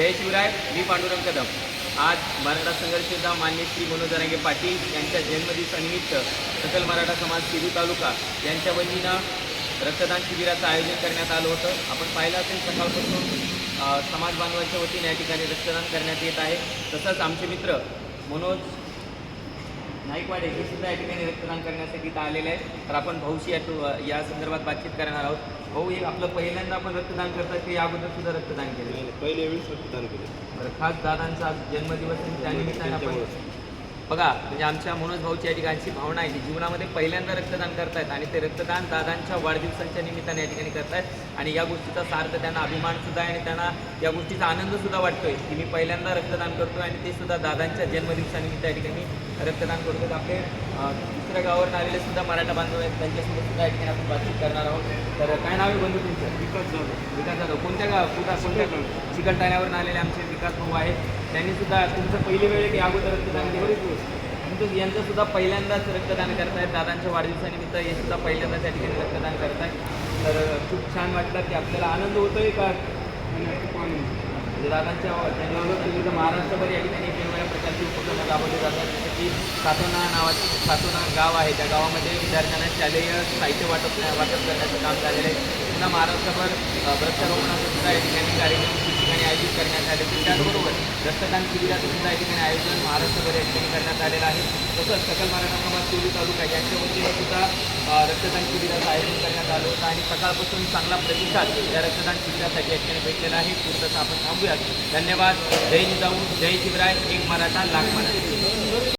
जय शिवराय मी पांडुरंग कदम आज मराठा संघर्ष योद्धा मान्य श्री मनोजरांगे पाटील यांच्या जन्मदिवसानिमित्त सकल मराठा समाज शिरू तालुका यांच्या वतीनं रक्तदान शिबिराचं आयोजन करण्यात आलं होतं. आपण पाहिलं असेल सकाळपासून समाज बांधवांच्या वतीने या ठिकाणी रक्तदान करण्यात येत आहे. तसंच आमचे मित्र मनोज नाईकवाडे हे सुद्धा या ठिकाणी रक्तदान करण्यासाठी इथं आलेले आहेत. तर आपण भाऊशी या या संदर्भात बातचीत करणार आहोत. भाऊ हे आपलं पहिल्यांदा आपण रक्तदान करतात की या अगोदर सुद्धा रक्तदान केलं? पहिले वेळेस रक्तदान केले. बरं खास दादांचा जन्मदिवस त्यानिमित्तानं आपण. बघा म्हणजे आमच्या मनोज भाऊची या ठिकाणची भावना आहे की जीवनामध्ये पहिल्यांदा रक्तदान करतायत आणि ते रक्तदान दादांच्या वाढदिवसांच्या निमित्ताने या ठिकाणी करतायत. आणि या गोष्टीचा सार्थ त्यांना अभिमान सुद्धा आहे आणि त्यांना या गोष्टीचा आनंद सुद्धा वाटतोय की मी पहिल्यांदा रक्तदान करतोय आणि ते सुद्धा दादांच्या जन्मदिवसानिमित्त या ठिकाणी रक्तदान करतोय. आपले दुसऱ्या गावावरून आलेले सुद्धा मराठा बांधव आहेत. त्यांच्यासोबत सुद्धा या ठिकाणी आपण बातचीत करणार आहोत. तर काय नाव आहे बंधू तुमचं? विकास झाला विकास जाधव. कोणत्या गाव कुठं कोणत्या चिकलठाण्यावरून आलेले आमचे विकास भाऊ आहेत. त्यांनी सुद्धा तुमचं पहिली वेळ की अगोदर रक्तदान केलं? तुमचं यांचं सुद्धा पहिल्यांदाच रक्तदान करतायत दादांच्या वाढदिवसानिमित्त हे सुद्धा पहिल्यांदाच या ठिकाणी रक्तदान करतायत तर खूप छान वाटलं की आपल्याला आनंद होतोय का? म्हणजे दादांच्या जन्मदिवसानिमित्त महाराष्ट्रभर या ठिकाणी वेगवेगळ्या प्रकारची उपक्रम राबवले जातात. जसं की सातोना नावाचे सातोना गाव आहे. त्या गावामध्ये विद्यार्थ्यांना शालेय साहित्य वाटप वाटप करण्याचं काम झालेलं आहे. पुन्हा महाराष्ट्रभर वृक्षारोपणाचं सुद्धा या ठिकाणी कार्यक्रम आयोजित करण्यात आले. होते त्याचबरोबर रक्तदान शिबिराचं सुद्धा या ठिकाणी आयोजन महाराष्ट्रभर या ठिकाणी करण्यात आलेलं आहे. तसंच सकल मराठा समाज तालुका यांच्या वतीने सुद्धा रक्तदान शिबिराचं आयोजन करण्यात आलं होतं आणि सकाळपासून चांगला प्रतिसाद या रक्तदान शिबिरासाठी या ठिकाणी भेटलेला आहे. पुढचं आपण थांबूयात. धन्यवाद. जय जिजाऊ. जय शिवराय. एक मराठा लाख मराठा.